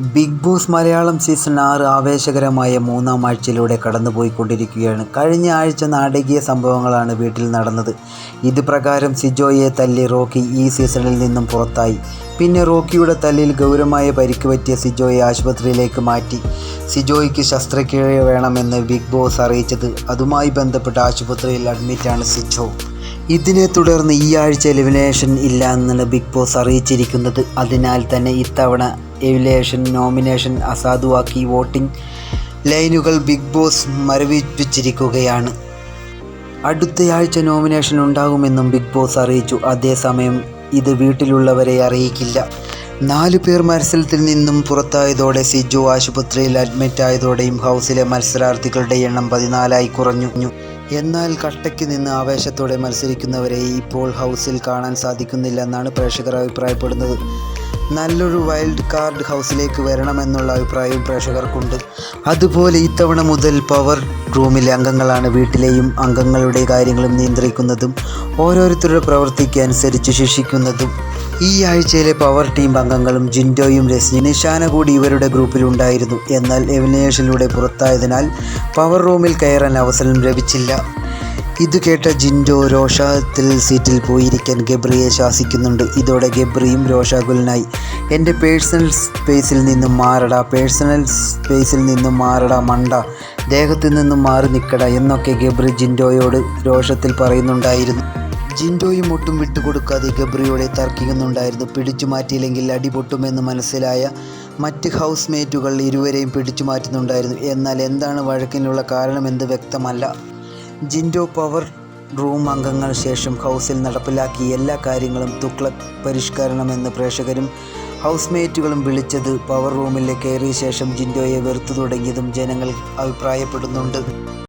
Big boss Malayalam season ആറ് ആവേശകരമായ മൂന്നാം ആഴ്ചയിലൂടെ കടന്നുപോയിക്കൊണ്ടിരിക്കുകയാണ്. കഴിഞ്ഞ ആഴ്ച നാടകീയ സംഭവങ്ങളാണ് വീട്ടിൽ നടന്നത്. ഇത് പ്രകാരം സിജോയെ തല്ലി റോക്കി ഈ സീസണിൽ നിന്നും പുറത്തായി. പിന്നെ റോക്കിയുടെ തല്ലിൽ ഗൗരവമായ പരിക്ക് പറ്റിയ സിജോയെ ആശുപത്രിയിലേക്ക് മാറ്റി. സിജോയ്ക്ക് ശസ്ത്രക്രിയ വേണമെന്ന് ബിഗ് ബോസ് അറിയിച്ചത്. അതുമായി ബന്ധപ്പെട്ട് ആശുപത്രിയിൽ അഡ്മിറ്റാണ് സിജോ. ഇതിനെ തുടർന്ന് ഈ ആഴ്ച എലിമിനേഷൻ ഇല്ല എന്നാണ് ബിഗ് ബോസ് അറിയിച്ചിരിക്കുന്നത്. അതിനാൽ തന്നെ ഇത്തവണ എലിമിനേഷൻ നോമിനേഷൻ അസാധുവാക്കി വോട്ടിംഗ് ലൈനുകൾ ബിഗ് ബോസ് മരവിപ്പിച്ചിരിക്കുകയാണ്. അടുത്തയാഴ്ച നോമിനേഷൻ ഉണ്ടാകുമെന്നും ബിഗ് ബോസ് അറിയിച്ചു. അതേസമയം ഇത് വീട്ടിലുള്ളവരെ അറിയിക്കില്ല. നാല് പേർ മത്സരത്തിൽ നിന്നും പുറത്തായതോടെ സിജു ആശുപത്രിയിൽ അഡ്മിറ്റ് ആയതോടെയും ഹൗസിലെ മത്സരാർത്ഥികളുടെ എണ്ണം പതിനാലായി കുറഞ്ഞു. എന്നാൽ കട്ടയ്ക്ക് നിന്ന് ആവേശത്തോടെ മത്സരിക്കുന്നവരെ ഇപ്പോൾ ഹൗസിൽ കാണാൻ സാധിക്കുന്നില്ല എന്നാണ് പ്രേക്ഷകർ അഭിപ്രായപ്പെടുന്നത്. നല്ലൊരു വൈൽഡ് കാർഡ് ഹൗസിലേക്ക് വരണമെന്നുള്ള അഭിപ്രായവും പ്രേക്ഷകർക്കുണ്ട്. അതുപോലെ ഇത്തവണ മുതൽ പവർ റൂമിലെ അംഗങ്ങളാണ് വീട്ടിലെയും അംഗങ്ങളുടെ കാര്യങ്ങളും നിയന്ത്രിക്കുന്നതും ഓരോരുത്തരുടെ പ്രവൃത്തിക്ക് അനുസരിച്ച് ശിക്ഷിക്കുന്നതും ഈ ആഴ്ചയിലെ പവർ ടീം അംഗങ്ങളും ജിൻഡോയും രശ്മി നിഷാന കൂടി ഇവരുടെ ഗ്രൂപ്പിലുണ്ടായിരുന്നു എന്നാൽ എവിനേഷനിലൂടെ പുറത്തായതിനാൽ പവർ റൂമിൽ കയറാൻ അവസരം ലഭിച്ചില്ല. ഇത് കേട്ട ജിൻഡോ രോഷാത്തിൽ സീറ്റിൽ പോയിരിക്കാൻ ഗബ്രിയെ ശാസിക്കുന്നുണ്ട്. ഇതോടെ ഗബ്രിയും രോഷാകുലനായി. എന്റെ പേഴ്സണൽ സ്പേസിൽ നിന്നും മാറടാ പേഴ്സണൽ സ്പേസിൽ നിന്നും മാറടാ മണ്ട ദേഹത്തിൽ നിന്നും മാറി നിൽക്കട എന്നൊക്കെ ഗബ്രി ജിൻഡോയോട് രോഷത്തിൽ പറയുന്നുണ്ടായിരുന്നു. ജിൻഡോയും ഒട്ടും വിട്ടുകൊടുക്കാതെ ഗബ്രിയോടെ തർക്കിക്കുന്നുണ്ടായിരുന്നു. പിടിച്ചു മാറ്റിയില്ലെങ്കിൽ അടിപൊട്ടുമെന്ന് മനസ്സിലായ മറ്റ് ഹൗസ് മേറ്റുകൾ ഇരുവരെയും പിടിച്ചു മാറ്റുന്നുണ്ടായിരുന്നു. എന്നാൽ എന്താണ് വഴക്കിനുള്ള കാരണമെന്ന് വ്യക്തമല്ല. ജിൻഡോ പവർ റൂം അംഗങ്ങൾ ശേഷം ഹൗസിൽ നടപ്പിലാക്കിയ എല്ലാ കാര്യങ്ങളും തുക്ലക് പരിഷ്കരണമെന്ന് പ്രേക്ഷകരും ഹൗസ്മേറ്റുകളും വിളിച്ചത് പവർ റൂമിൽ കയറിയ ശേഷം ജിൻഡോയെ വെറുത്തു തുടങ്ങിയതും ജനങ്ങൾ അഭിപ്രായപ്പെടുന്നുണ്ട്.